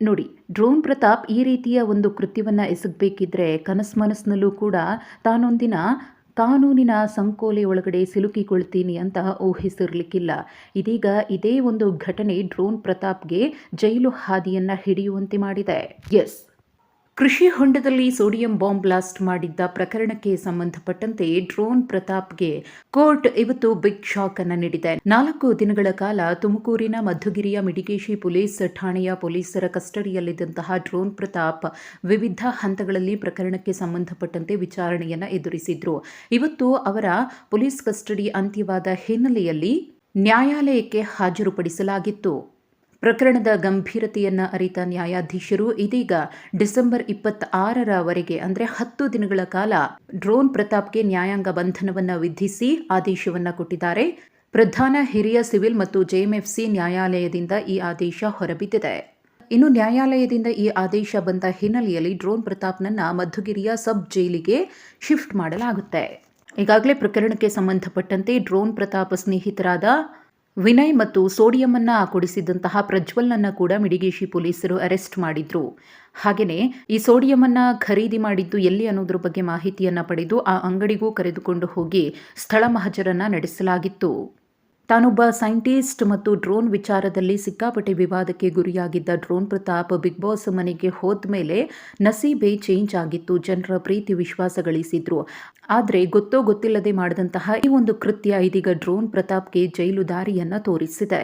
ನೋಡಿ, ಡ್ರೋನ್ ಪ್ರತಾಪ್ ಈ ರೀತಿಯ ಒಂದು ಕೃತ್ಯವನ್ನು ಎಸಗಬೇಕಿದ್ರೆ ಕನಸು ಮನಸ್ಸಿನಲ್ಲೂ ಕೂಡ ತಾನೊಂದಿನ ಕಾನೂನಿನ ಸಂಕೋಲೆ ಒಳಗಡೆ ಸಿಲುಕಿಕೊಳ್ತೀನಿ ಅಂತ ಊಹಿಸಿರ್ಲಿಕ್ಕಿಲ್ಲ. ಇದೀಗ ಇದೇ ಒಂದು ಘಟನೆ ಡ್ರೋನ್ ಪ್ರತಾಪ್ಗೆ ಜೈಲು ಹಾದಿಯನ್ನು ಹಿಡಿಯುವಂತೆ ಮಾಡಿದೆ. ಎಸ್. ಕೃಷಿ ಹೊಂಡದಲ್ಲಿ ಸೋಡಿಯಂ ಬಾಂಬ್ ಬ್ಲಾಸ್ಟ್ ಮಾಡಿದ್ದ ಪ್ರಕರಣಕ್ಕೆ ಸಂಬಂಧಪಟ್ಟಂತೆ ಡ್ರೋನ್ ಪ್ರತಾಪ್ಗೆ ಕೋರ್ಟ್ ಇವತ್ತು ಬಿಗ್ ಶಾಕ್ ಅನ್ನು ನೀಡಿದೆ. ನಾಲ್ಕು ದಿನಗಳ ಕಾಲ ತುಮಕೂರಿನ ಮಧುಗಿರಿಯ ಮಿಡಿಗೇಶಿ ಪೊಲೀಸ್ ಠಾಣೆಯ ಪೊಲೀಸರ ಕಸ್ಟಡಿಯಲ್ಲಿದ್ದಂತಹ ಡ್ರೋನ್ ಪ್ರತಾಪ್ ವಿವಿಧ ಹಂತಗಳಲ್ಲಿ ಪ್ರಕರಣಕ್ಕೆ ಸಂಬಂಧಪಟ್ಟಂತೆ ವಿಚಾರಣೆಯನ್ನು ಎದುರಿಸಿದ್ರು. ಇವತ್ತು ಅವರ ಪೊಲೀಸ್ ಕಸ್ಟಡಿ ಅಂತ್ಯವಾದ ಹಿನ್ನೆಲೆಯಲ್ಲಿ ನ್ಯಾಯಾಲಯಕ್ಕೆ ಹಾಜರುಪಡಿಸಲಾಗಿತ್ತು. ಪ್ರಕರಣದ ಗಂಭೀರತೆಯನ್ನು ಅರಿತ ನ್ಯಾಯಾಧೀಶರು ಇದೀಗ ಡಿಸೆಂಬರ್ ಇಪ್ಪತ್ತಾರರವರೆಗೆ, ಅಂದರೆ ಹತ್ತು ದಿನಗಳ ಕಾಲ, ಡ್ರೋನ್ ಪ್ರತಾಪ್ಗೆ ನ್ಯಾಯಾಂಗ ಬಂಧನವನ್ನು ವಿಧಿಸಿ ಆದೇಶವನ್ನು ಕೊಟ್ಟಿದ್ದಾರೆ. ಪ್ರಧಾನ ಹಿರಿಯ ಸಿವಿಲ್ ಮತ್ತು ಜೆಎಂಎಫ್ಸಿ ನ್ಯಾಯಾಲಯದಿಂದ ಈ ಆದೇಶ ಹೊರಬಿದ್ದಿದೆ. ಇನ್ನು ನ್ಯಾಯಾಲಯದಿಂದ ಈ ಆದೇಶ ಬಂದ ಹಿನ್ನೆಲೆಯಲ್ಲಿ ಡ್ರೋನ್ ಪ್ರತಾಪ್ನನ್ನ ಮಧುಗಿರಿಯ ಸಬ್ ಜೈಲಿಗೆ ಶಿಫ್ಟ್ ಮಾಡಲಾಗುತ್ತೆ. ಈಗಾಗಲೇ ಪ್ರಕರಣಕ್ಕೆ ಸಂಬಂಧಪಟ್ಟಂತೆ ಡ್ರೋನ್ ಪ್ರತಾಪ್ ಸ್ನೇಹಿತರಾದ ವಿನಯ್ ಮತ್ತು ಸೋಡಿಯಂನ್ನ ಕೊಡಿಸಿದಂತಹ ಪ್ರಜ್ವಲ್ನನ್ನ ಕೂಡ ಮಿಡಿಗೇಶಿ ಪೊಲೀಸರು ಅರೆಸ್ಟ್ ಮಾಡಿದ್ರು. ಹಾಗೆಯೇ ಈ ಸೋಡಿಯಂನ್ನ ಖರೀದಿ ಮಾಡಿದ್ದು ಎಲ್ಲಿ ಅನ್ನೋದ್ರ ಬಗ್ಗೆ ಮಾಹಿತಿಯನ್ನ ಪಡೆದು ಆ ಅಂಗಡಿಗೂ ಕರೆದುಕೊಂಡು ಹೋಗಿ ಸ್ಥಳ ಮಹಜರನ್ನ ನಡೆಸಲಾಗಿತ್ತು. ತಾನೊಬ್ಬ ಸೈಂಟಿಸ್ಟ್ ಮತ್ತು ಡ್ರೋನ್ ವಿಚಾರದಲ್ಲಿ ಸಿಕ್ಕಾಪಟ್ಟೆ ವಿವಾದಕ್ಕೆ ಗುರಿಯಾಗಿದ್ದ ಡ್ರೋನ್ ಪ್ರತಾಪ್ ಬಿಗ್ ಬಾಸ್ ಮನೆಗೆ ಹೋದ ಮೇಲೆ ನಸೀಬೆ ಚೇಂಜ್ ಆಗಿತ್ತು. ಜನರ ಪ್ರೀತಿ ವಿಶ್ವಾಸ ಗಳಿಸಿದ್ರು ಆದರೆ ಗೊತ್ತೋ ಗೊತ್ತಿಲ್ಲದೆ ಮಾಡಿದಂತಹ ಈ ಒಂದು ಕೃತ್ಯ ಇದೀಗ ಡ್ರೋನ್ ಪ್ರತಾಪ್ಗೆ ಜೈಲು ದಾರಿಯನ್ನು ತೋರಿಸಿದೆ.